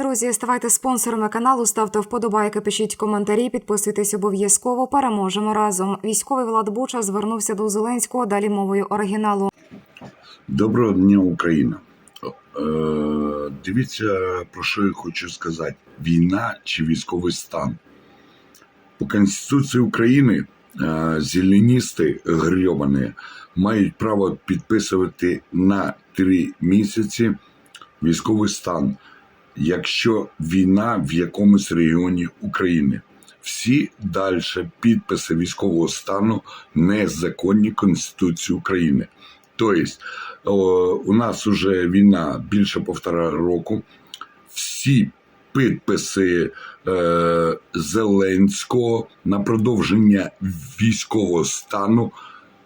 Друзі, ставайте спонсорами каналу, ставте вподобайки, пишіть коментарі, підписуйтесь обов'язково. Переможемо разом. Військовий Влад Буча звернувся до Зеленського далі мовою оригіналу. Доброго дня, Україна. Е, дивіться, про що я хочу сказати: війна чи військовий стан. По Конституції України е, зеленісти грьобані мають право підписувати на три місяці військовий стан, якщо війна в якомусь регіоні України. Всі далі підписи військового стану незаконні Конституції України. Тобто, у нас вже війна більше півтора року. Всі підписи е, Зеленського на продовження військового стану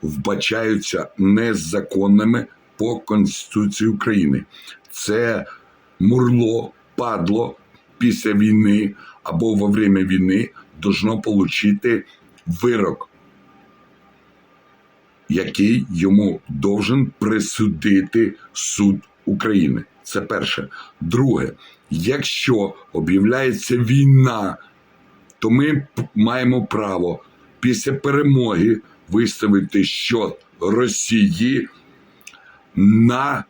вбачаються незаконними по Конституції України. Це мурло, падло після війни або во время війни должно отримати вирок який йому должен присудити суд України. Це перше. Друге, якщо об'являється війна, то ми маємо право після перемоги виставити щот Росії на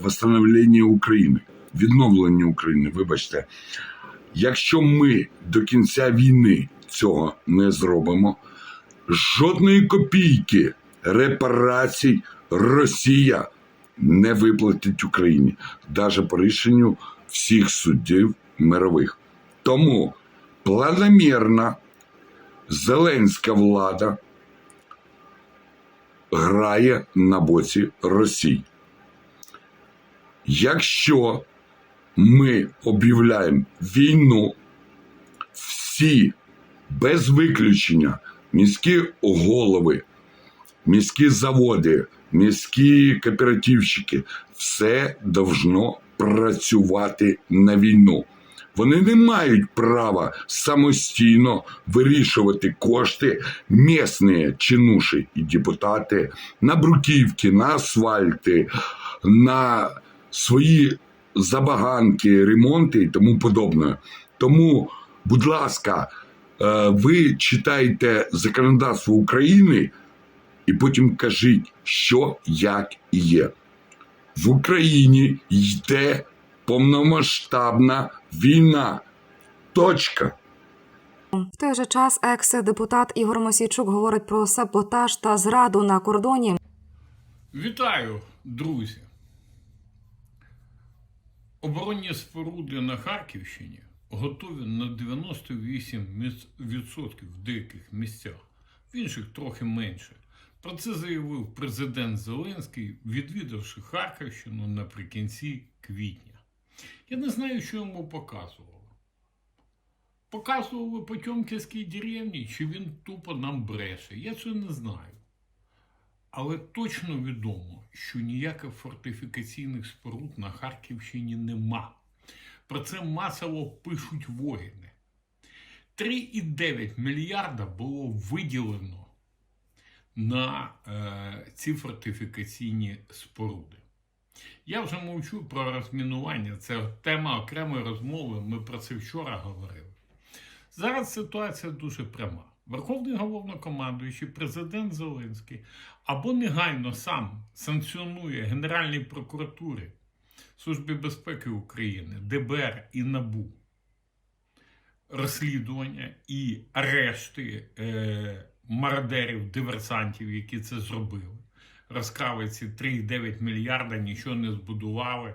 восстановлення України, відновлення України. Вибачте, якщо ми до кінця війни цього не зробимо, жодної копійки репарацій Росія не виплатить Україні, навіть по рішенню всіх суддів мирових. Тому планомірна зеленська влада грає на боці Росії. Якщо ми об'являємо війну, всі без виключення міські голови, міські заводи, міські кооперативщики все должно працювати на війну. Вони не мають права самостійно вирішувати кошти місні чинуші і депутати на бруківки, на асфальти, на свої забаганки, ремонти і тому подобне. Тому, будь ласка, е, ви читайте законодавство України і потім кажіть, що як і є. В Україні йде повномасштабна війна. Точка. В той же час екс-депутат Ігор Мосійчук говорить про саботаж та зраду на кордоні. Вітаю, друзі! Оборонні споруди на Харківщині готові на 98% в деяких місцях, в інших трохи менше. Про це заявив президент Зеленський, відвідавши Харківщину наприкінці квітня. Я не знаю, що йому показували. Показували Потьомкінській деревні, чи він тупо нам бреше. Я цього не знаю. Але точно відомо, що ніяких фортифікаційних споруд на Харківщині нема. Про це масово пишуть воїни. 3,9 мільярда було виділено на е, ці фортифікаційні споруди. Я вже мовчу про розмінування. Це тема окремої розмови. Ми про це вчора говорили. Зараз ситуація дуже пряма. Верховний головнокомандуючий президент Зеленський або негайно сам санкціонує Генеральній прокуратурі Службі безпеки України, ДБР і НАБУ розслідування і арешти е, мародерів, диверсантів, які це зробили. Розкрали ці 3,9 мільярда, нічого не збудували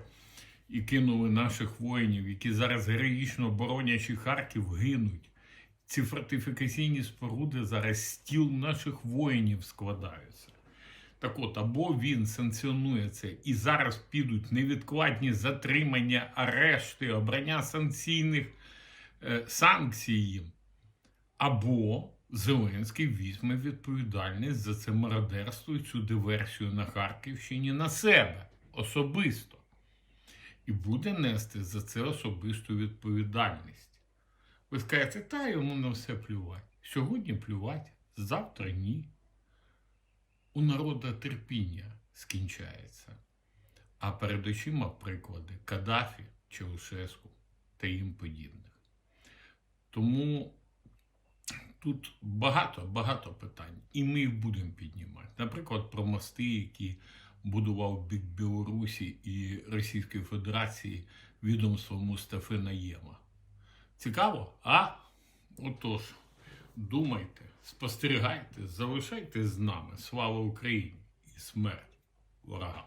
і кинули наших воїнів, які зараз героїчно боронячи Харків, гинуть. Ці фортифікаційні споруди зараз стіл наших воїнів складаються. Так от, або він санкціонує це, і зараз підуть невідкладні затримання, арешти, обрання санкційних е, санкцій їм, або Зеленський візьме відповідальність за це мародерство і цю диверсію на Харківщині на себе особисто. І буде нести за це особисту відповідальність. Ви скажете, та йому на все плювати. Сьогодні плювати, завтра ні. У народа терпіння скінчається. А перед очима приклади Каддафі, Чаушеску та їм подібних. Тому тут багато багато питань, і ми їх будемо піднімати. Наприклад, про мости, які будував бік Білорусі і Російської Федерації відомство Мустафи Наєма. Цікаво? А? Отож, думайте, спостерігайте, залишайтесь з нами. Слава Україні і смерть ворогам!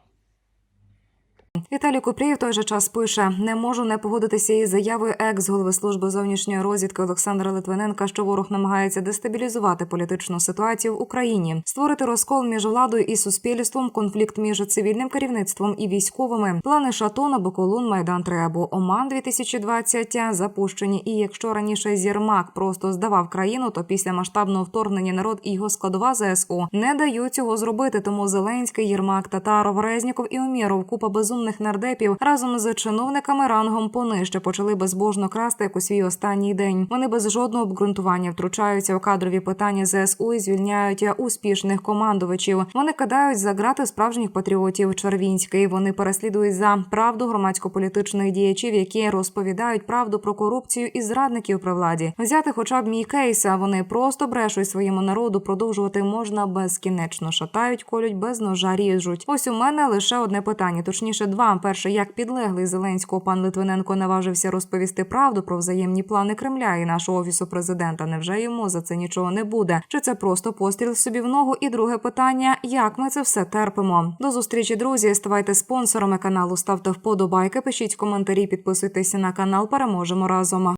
Віталій Купрій в той же час пише: не можу не погодитися із заявою екс-голови служби зовнішньої розвідки Олександра Литвиненка, що ворог намагається дестабілізувати політичну ситуацію в Україні, створити розкол між владою і суспільством, конфлікт між цивільним керівництвом і військовими, плани Шатона, Боколун, Майдан 3 або Оман 2020 запущені. І якщо раніше Зірмак просто здавав країну, то після масштабного вторгнення народ і його складова ЗСУ не дають цього зробити. Тому Зеленський, Єрмак, Татаров, Резніков і Умєров, купа безумних нардепів разом з чиновниками рангом понижче почали безбожно красти як у свій останній день. Вони без жодного обґрунтування втручаються у кадрові питання ЗСУ і звільняють успішних командувачів. Вони кидають за грати справжніх патріотів. Червінський вони переслідують за правду громадсько-політичних діячів, які розповідають правду про корупцію і зрадників при владі. Взяти, хоча б мій кейс, а вони просто брешуть своєму народу. Продовжувати можна безкінечно шатають, колють без ножа ріжуть. Ось у мене лише одне питання, точніше, два. Перше, як підлеглий Зеленського пан Литвиненко наважився розповісти правду про взаємні плани Кремля і нашого офісу президента. Невже йому за це нічого не буде? Чи це просто постріл собі в ногу? І друге питання: як ми це все терпимо? До зустрічі, друзі. Ставайте спонсорами каналу, ставте вподобайки, пишіть коментарі, підписуйтесь на канал. Переможемо разом.